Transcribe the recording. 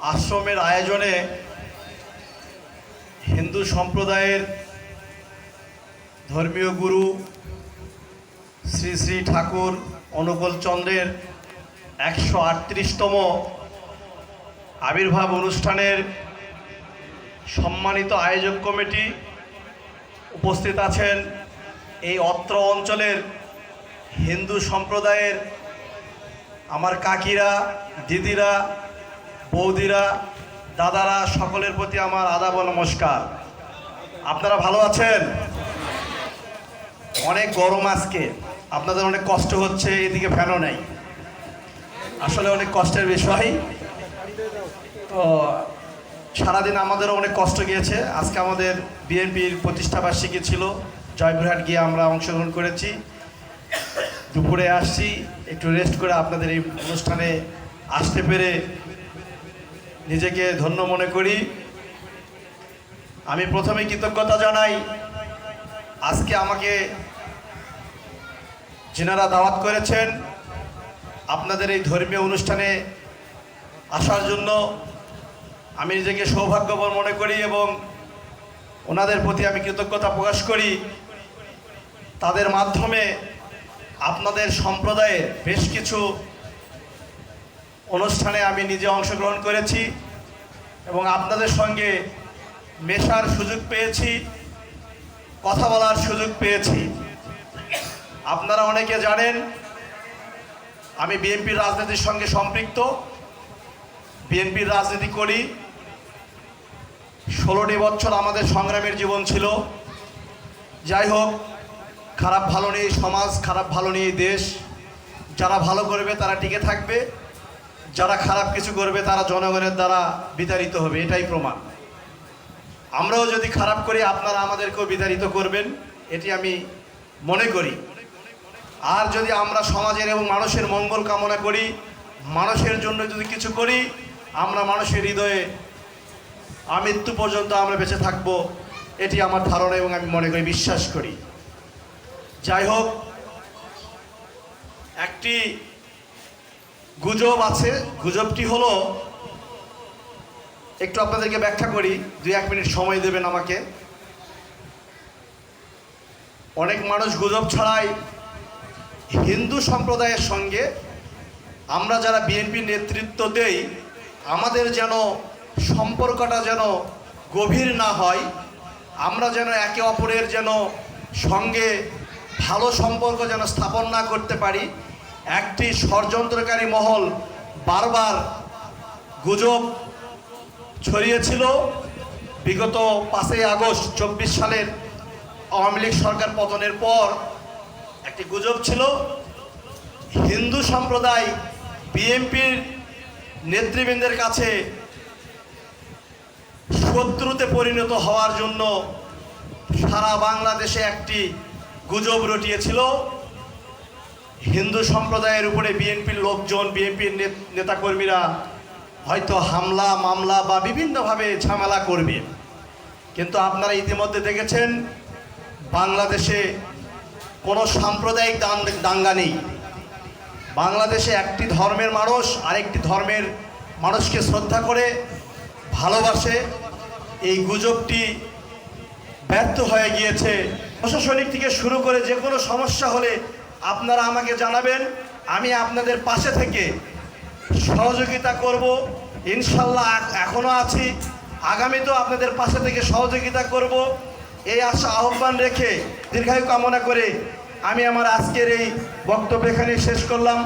আশ্রমের আয়োজনে হিন্দু সম্প্রদায়ের ধর্মীয় গুরু শ্রী শ্রী ঠাকুর অনুকূল চন্দ্রের একশো আটত্রিশতম আবির্ভাব অনুষ্ঠানের সম্মানিত আয়োজক কমিটি উপস্থিত আছেন এই অত্র অঞ্চলের হিন্দু সম্প্রদায়ের আমার কাকিরা, দিদিরা বৌদিরা, দাদারা সকলের প্রতি আমার আদাব নমস্কার। আপনারা ভালো আছেন? অনেক গরম আজকে। আপনাদের অনেক কষ্ট হচ্ছে, এদিকে ফ্যানও নেই। আসলে অনেক কষ্টের বিষয়। তো সারাদিন আমাদেরও অনেক কষ্ট গিয়েছে। আজকে আমাদের বিএনপির প্রতিষ্ঠা বার্ষিকী ছিল। জয়পুরহাট গিয়ে আমরা অংশগ্রহণ করেছি। দুপুরে আসছি, একটু রেস্ট করে আপনাদের এই অনুষ্ঠানে আসতে পেরে নিজেকে ধন্য মনে করি। আমি প্রথমে কৃতজ্ঞতা জানাই। আজকে আমাকে যেনারা দাওয়াত করেছেন, আপনাদের এই ধর্মীয় অনুষ্ঠানে আসার জন্য আমি নিজেকে সৌভাগ্যবান মনে করি এবং ওনাদের প্রতি আমি কৃতজ্ঞতা প্রকাশ করি। তাদের মাধ্যমে আপনাদের সম্প্রদায়ের বেশ কিছু অনুষ্ঠানে আমি নিজে অংশগ্রহণ করেছি এবং আপনাদের সঙ্গে মেশার সুযোগ পেয়েছি, কথা বলার সুযোগ পেয়েছি। আপনারা অনেকে জানেন, আমি বিএনপির রাজনীতির সঙ্গে সম্পৃক্ত। বিএনপির রাজনীতি করি। ষোলোটি বছর আমাদের সংগ্রামের জীবন ছিল। যাই হোক, খারাপ ভালো নেই সমাজ, খারাপ ভালো নেই দেশ। যারা ভালো করবে তারা টিকে থাকবে। যারা খারাপ কিছু করবে, তারা জনগণের দ্বারা বিতাড়িত হবে, এটাই প্রমাণ। আমরাও যদি খারাপ করি, আপনারা আমাদেরকেও বিতাড়িত করবেন, এটি আমি মনে করি। আর যদি আমরা সমাজের এবং মানুষের মঙ্গল কামনা করি, মানুষের জন্য যদি কিছু করি, আমরা মানুষের হৃদয়ে আমৃত্যু পর্যন্ত আমরা বেঁচে থাকব, এটি আমার ধারণা এবং আমি মনে করি, বিশ্বাস করি। যাই হোক, একটি গুজব আছে। গুজবটি হলো, একটু আপনাদেরকে ব্যাখ্যা করি, দুই এক মিনিট সময় দেবেন আমাকে। অনেক মানুষ গুজব ছড়াই হিন্দু সম্প্রদায়ের সঙ্গে আমরা যারা বিএনপি নেতৃত্ব দেই, আমাদের যেন সম্পর্কটা যেন গভীর না হয়, আমরা যেন একে অপরের যেন সঙ্গে ভালো সম্পর্ক যেন স্থাপন না করতে পারি একটি ষড়যন্ত্রকারী মহল বারবার গুজব ছড়িয়েছিল। বিগত পাঁচই আগস্ট চব্বিশ সালের আওয়ামী লীগ সরকার পতনের পর একটি গুজব ছিল। হিন্দু সম্প্রদায় বিএনপির নেতৃবৃন্দের কাছে শত্রুতে পরিণত হওয়ার জন্য সারা বাংলাদেশে একটি গুজব রটিয়েছিল। হিন্দু সম্প্রদায়ের উপরে বিএনপির লোকজন, বিএনপির নেতাকর্মীরা হয়তো হামলা, মামলা বা বিভিন্নভাবে ঝামেলা করবে। কিন্তু আপনারা ইতিমধ্যে দেখেছেন, বাংলাদেশে কোনো সাম্প্রদায়িক দাঙ্গা নেই। বাংলাদেশে একটি ধর্মের মানুষ আরেকটি ধর্মের মানুষকে শ্রদ্ধা করে ভালোবাসে, এই গুজবটি ব্যর্থ হয়ে গিয়েছে। প্রশাসনিক থেকে শুরু করে যে কোনো সমস্যা হলে আপনারা আমাকে জানাবেন, আমি আপনাদের পাশে থেকে সহযোগিতা করব। ইনশাল্লাহ এখনও এখনও আছি। আগামীতেও আপনাদের পাশে থেকে সহযোগিতা করব। এই আশা, আহ্বান রেখে দীর্ঘায়ু কামনা করে আমি আমার আজকের এই বক্তব্য এখানে শেষ করলাম।